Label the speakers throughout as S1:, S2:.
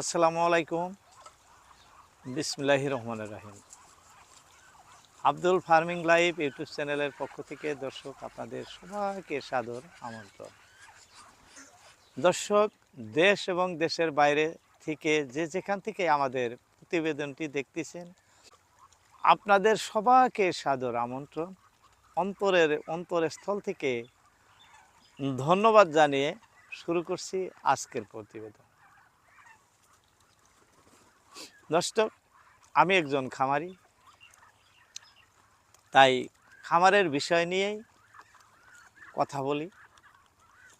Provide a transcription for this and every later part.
S1: আসসালামু আলাইকুম। বিসমিল্লাহি রহমান রাহিম। আব্দুল ফার্মিং লাইভ ইউটিউব চ্যানেলের পক্ষ থেকে দর্শক, আপনাদের সবাইকে সাদর আমন্ত্রণ। দর্শক, দেশ এবং দেশের বাইরে থেকে যে যেখান থেকে আমাদের প্রতিবেদনটি দেখতেছেন, আপনাদের সবাইকে সাদর আমন্ত্রণ। অন্তরের অন্তরস্থল থেকে ধন্যবাদ জানিয়ে শুরু করছি আজকের প্রতিবেদন। দর্শক আমি একজন খামারি। তাই খামারের বিষয় নিয়েই কথা বলি।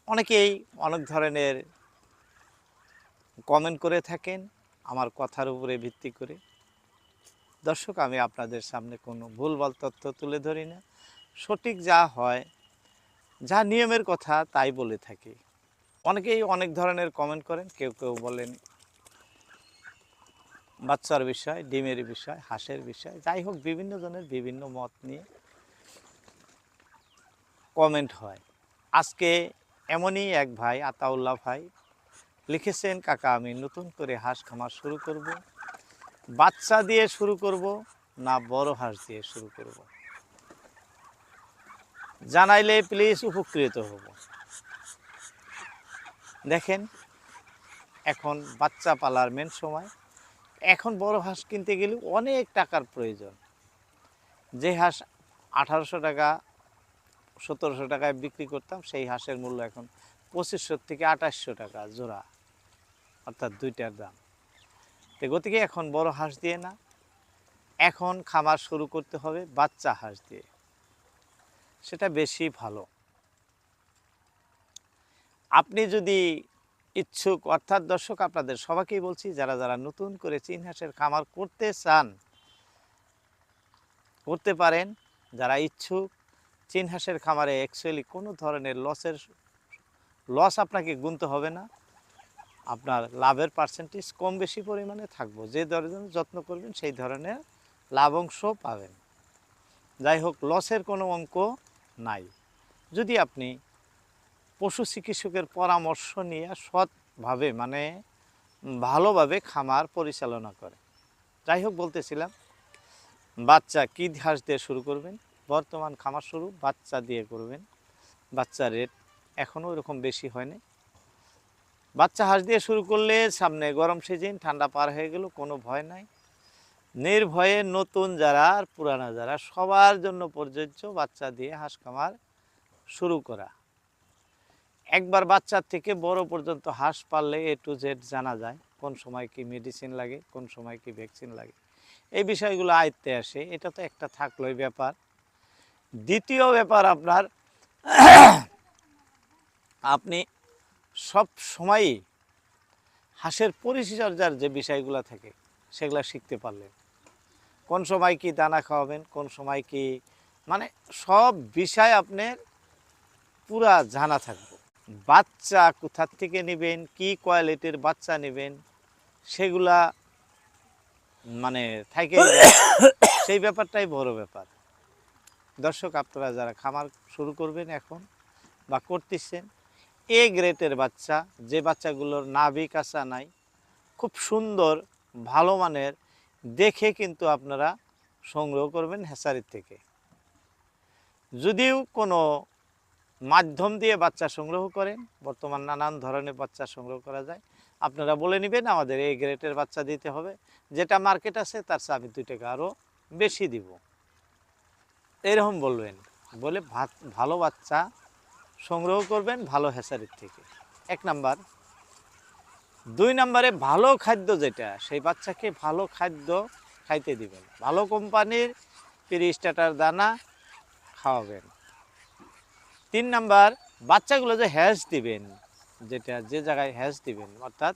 S1: অনেকেই অনেক ধরনের কমেন্ট করে থাকেন, আমার কথার উপরে ভিত্তি করে। দর্শক, আমি আপনাদের সামনে কোনো ভুলভাল তথ্য তুলে ধরি না। সঠিক যা হয়, যা নিয়মের কথা, তাই বলে থাকি। অনেকেই অনেক ধরনের কমেন্ট করেন, কেউ কেউ বলেন বাচ্চার বিষয়, ডিমের বিষয়, হাঁসের বিষয়, যাই হোক বিভিন্ন জনের বিভিন্ন মত নিয়ে কমেন্ট হয়। আজকে এমনই এক ভাই, আতাউল্লাহ ভাই, লিখেছেন, কাকা, আমি নতুন করে হাঁস খামার শুরু করব। বাচ্চা দিয়ে শুরু করব, না বড় হাঁস দিয়ে শুরু করব? জানাইলে প্লিজ উপকৃত হব। দেখেন, এখন বাচ্চা পালার মেন সময়। এখন বড় হাঁস কিনতে গেলে অনেক টাকার প্রয়োজন। যে হাঁস আঠারোশো টাকা, সতেরোশো টাকায় বিক্রি করতাম, সেই হাঁসের মূল্য এখন পঁচিশশো থেকে আঠাশশো টাকা জোড়া, অর্থাৎ দুইটার দাম। তো গতিকে এখন বড় হাঁস দিয়ে না, এখন খামার শুরু করতে হবে বাচ্চা হাঁস দিয়ে। সেটা বেশি ভালো। আপনি যদি ইচ্ছুক। অর্থাৎ দর্শক, আপনাদের সবাইকেই বলছি, যারা যারা নতুন করে চীন হাঁসের খামার করতে চান, করতে পারেন, যারা ইচ্ছুক, চীন হাঁসের খামারে অ্যাকচুয়ালি কোনো ধরনের লসের লস আপনাকে গুনতে হবে না। আপনার লাভের পার্সেন্টেজ কম বেশি পরিমাণে থাকব। যে ধরনের যত্ন করবেন, সেই ধরনের লাভ অংশ পাবেন। যাই হোক লসের কোনো অঙ্ক নাই। যদি আপনি পশু চিকিৎসকের পরামর্শ নিয়ে সৎভাবে মানে ভালোভাবে খামার পরিচালনা করে। যাই হোক বলতেছিলাম, বাচ্চা কী হাঁস দিয়ে শুরু করবেন? বর্তমান খামার শুরু, বাচ্চা দিয়ে করবেন। বাচ্চা রেট এখনও এরকম বেশি হয়নি। বাচ্চা হাঁস দিয়ে শুরু করলে সামনে গরম সিজন, ঠান্ডা পার হয়ে গেল, কোনো ভয় নাই। নির্ভয়ে নতুন যারা আর পুরানা যারা, সবার জন্য প্রযোজ্য বাচ্চা দিয়ে হাঁস খামার শুরু করা। একবার বাচ্চার থেকে বড় পর্যন্ত হাঁস পাললে এ টু জেড জানা যায় কোন সময় কি মেডিসিন লাগে, কোন সময় কি ভ্যাকসিন লাগে। এই বিষয়গুলো আয়ত্তে আসে, এটা তো একটা থাকলোই ব্যাপার। দ্বিতীয় ব্যাপার আপনার, আপনি সব সময়ই হাঁসের পরিচর্যার যে বিষয়গুলো থাকে, সেগুলো শিখতে পারলেন। কোন সময় কি দানা খাওয়াবেন, কোন সময় কি মানে সব বিষয় আপনার পুরা জানা থাকবে। বাচ্চা কোথার থেকে নেবেন কি কোয়ালিটির বাচ্চা নেবেন সেগুলা মানে থাকে সেই ব্যাপারটাই বড় ব্যাপার। দর্শক আপনারা যারা খামার শুরু করবেন এখন বা করতেছেন এ গ্রেটের বাচ্চা যে বাচ্চাগুলোর নাভি কাঁচা নাই খুব সুন্দর ভালো মানের দেখে কিন্তু আপনারা সংগ্রহ করবেন হ্যাসারির থেকে। যদিও কোনো মাধ্যম দিয়ে বাচ্চা সংগ্রহ করেন। বর্তমান নানান ধরনের বাচ্চা সংগ্রহ করা যায়। আপনারা বলে নেবেন, আমাদের এই গ্রেটের বাচ্চা দিতে হবে। যেটা মার্কেট আছে, তার চেয়ে আমি দুই টাকা আরও বেশি দিব। এরকম বলবেন। বলে ভালো বাচ্চা সংগ্রহ করবেন ভালো হ্যাসারির থেকে। এক নাম্বার। দুই নম্বরে ভালো খাদ্য যেটা, সেই বাচ্চাকে ভালো খাদ্য খাইতে দিবেন। ভালো কোম্পানির স্টার্টার দানা খাওয়াবেন। তিন নাম্বার, বাচ্চাগুলো যে হ্যাস দিবেন, যেটা যে জায়গায় হ্যাস দিবেন, অর্থাৎ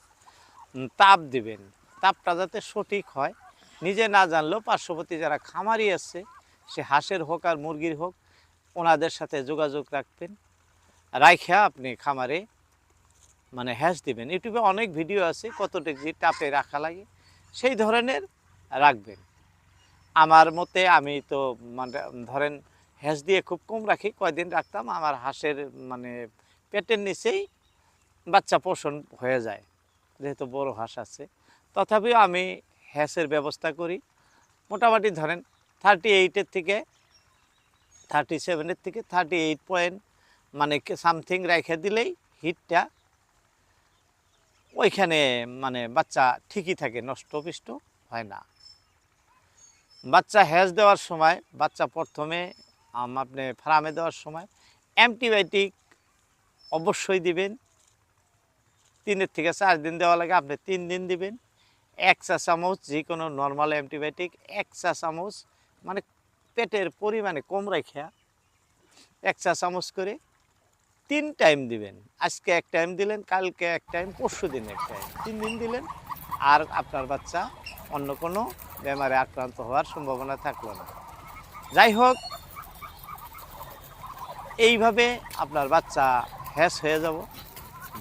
S1: তাপ দিবেন, তাপটা যাতে সঠিক হয়। নিজে না জানলেও পার্শ্ববর্তী যারা খামারি আছে, সে হাঁসের হোক আর মুরগির হোক, ওনাদের সাথে যোগাযোগ রাখবেন। রাইখা আপনি খামারে মানে হ্যাশ দিবেন। ইউটিউবে অনেক ভিডিও আছে, কত ডিগ্রি তাপে রাখা লাগে, সেই ধরনের রাখবেন। আমার মতে আমি তো মানে ধরেন হ্যাঁস দিয়ে খুব কম রাখি, কয়দিন রাখতাম, আমার হাঁসের মানে পেটের নিচেই বাচ্চা পোষণ হয়ে যায়, যেহেতু বড় হাঁস আছে। তথাপিও আমি হ্যাসের ব্যবস্থা করি। মোটামুটি ধরেন থার্টি এইটের থেকে থার্টি সেভেনের থেকে থার্টি এইট পয়েন্ট মানে সামথিং রেখে দিলেই হিটটা ওইখানে মানে বাচ্চা ঠিকই থাকে, নষ্ট পিষ্ট হয় না। বাচ্চা হ্যাজ দেওয়ার সময়, বাচ্চা প্রথমে আপনি ফার্মে দেওয়ার সময় অ্যান্টিবায়োটিক অবশ্যই দিবেন। তিনের থেকে চার দিন দেওয়া লাগে, আপনি তিন দিন দিবেন। এক চা চামচ যে কোনো নর্মাল অ্যান্টিবায়োটিক, এক চা চামচ মানে পেটের পরিমাণে কম রেখা এক চা চামচ করে তিন টাইম দিবেন। আজকে এক টাইম দিলেন, কালকে এক টাইম, পরশু দিন এক টাইম। তিন দিন দিলেন, আর আপনার বাচ্চা অন্য কোনো বেমারে আক্রান্ত হওয়ার সম্ভাবনা থাকল না। যাই হোক এইভাবে আপনার বাচ্চা হ্যাস হয়ে যাব।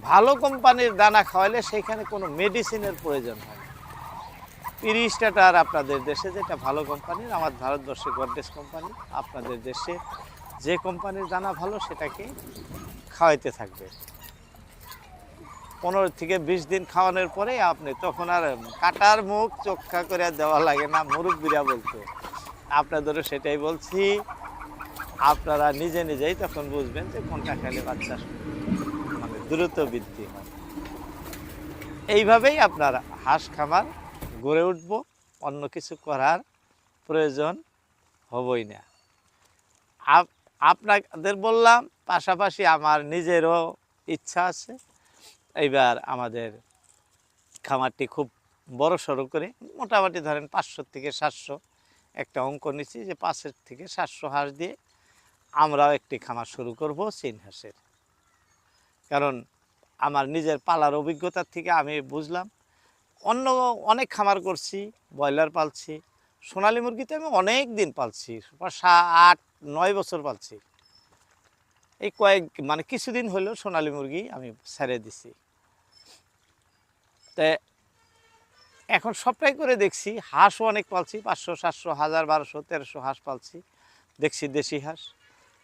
S1: ভালো কোম্পানির দানা খাওয়ালে সেইখানে কোনো মেডিসিনের প্রয়োজন হয় না। তিরিশ টাকার আপনাদের দেশে যেটা ভালো কোম্পানির আমার ভারতবর্ষে গডরেজ কোম্পানি, আপনাদের দেশে যে কোম্পানির দানা ভালো সেটাকে খাওয়াইতে থাকবে। পনেরো থেকে বিশ দিন খাওয়ানোর পরে আপনি তখন আর কাটার মুখ চোখা করে দেওয়া লাগে না, মুরব্বীরা বলতো। আপনাদেরও সেটাই বলছি। আপনারা নিজে নিজেই তখন বুঝবেন যে কোনটা খেলে বাচ্চা মানে দ্রুত বৃদ্ধি হয়। এইভাবেই আপনার হাঁস খামার গড়ে উঠব, অন্য কিছু করার প্রয়োজন হবই না। আপ- আপনাদের বললাম, পাশাপাশি আমার নিজেরও ইচ্ছা আছে। এইবার আমাদের খামারটি খুব বড় সড়ো করে, মোটামুটি ধরেন পাঁচশো থেকে সাতশো একটা অঙ্ক নিচ্ছি যে পাঁচের থেকে সাতশো হাঁস দিয়ে আমরাও একটি খামার শুরু করব চীন হাঁসের। কারণ আমার নিজের পালার অভিজ্ঞতার থেকে আমি বুঝলাম, অন্য অনেক খামার করছি, ব্রয়লার পালছি, সোনালী মুরগিতে আমি অনেক দিন পালছি আট, নয় বছর পালছি। এই কয়েক মানে কিছুদিন হলেও সোনালী মুরগি আমি ছেড়ে দিছি। তা এখন সবটাই করে দেখছি, হাঁসও অনেক পালছি, পাঁচশো, সাতশো, হাজার, বারোশো, তেরোশো হাঁস পালছি, দেখছি দেশি হাঁস।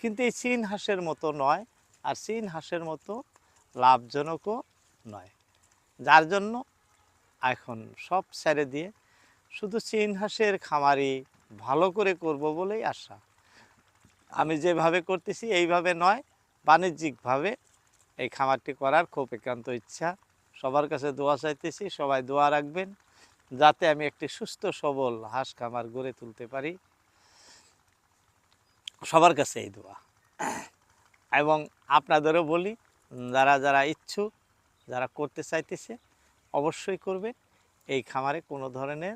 S1: কিন্তু এই চীন হাঁসের মতো নয়, আর চীন হাঁসের মতো লাভজনকও নয়। যার জন্য এখন সব ছেড়ে দিয়ে শুধু চীন হাঁসের খামারি ভালো করে করব বলেই আশা। আমি যেভাবে করতেছি এইভাবে নয়, বাণিজ্যিকভাবে এই খামারটি করার খুব একান্ত ইচ্ছা। সবার কাছে দোয়া চাইতেছি, সবাই দোয়া রাখবেন, যাতে আমি একটি সুস্থ, সবল হাঁস খামার গড়ে তুলতে পারি। সবার কাছে এই দোয়া। এবং আপনাদেরও বলি, যারা যারা ইচ্ছুক, যারা করতে চাইতেছে, অবশ্যই করবে। এই খামারে কোনো ধরনের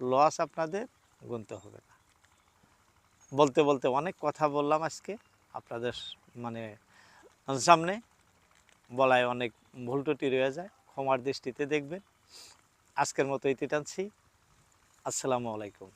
S1: লস আপনাদের গুনতে হবে না। বলতে বলতে অনেক কথা বললাম আজকে। আপনাদের মানে সামনে বলায় অনেক ভুল ত্রুটি রয়ে যায়। ক্ষমার দৃষ্টিতে দেখবেন। আজকের মতো ইতি টানছি। আসসালামু আলাইকুম।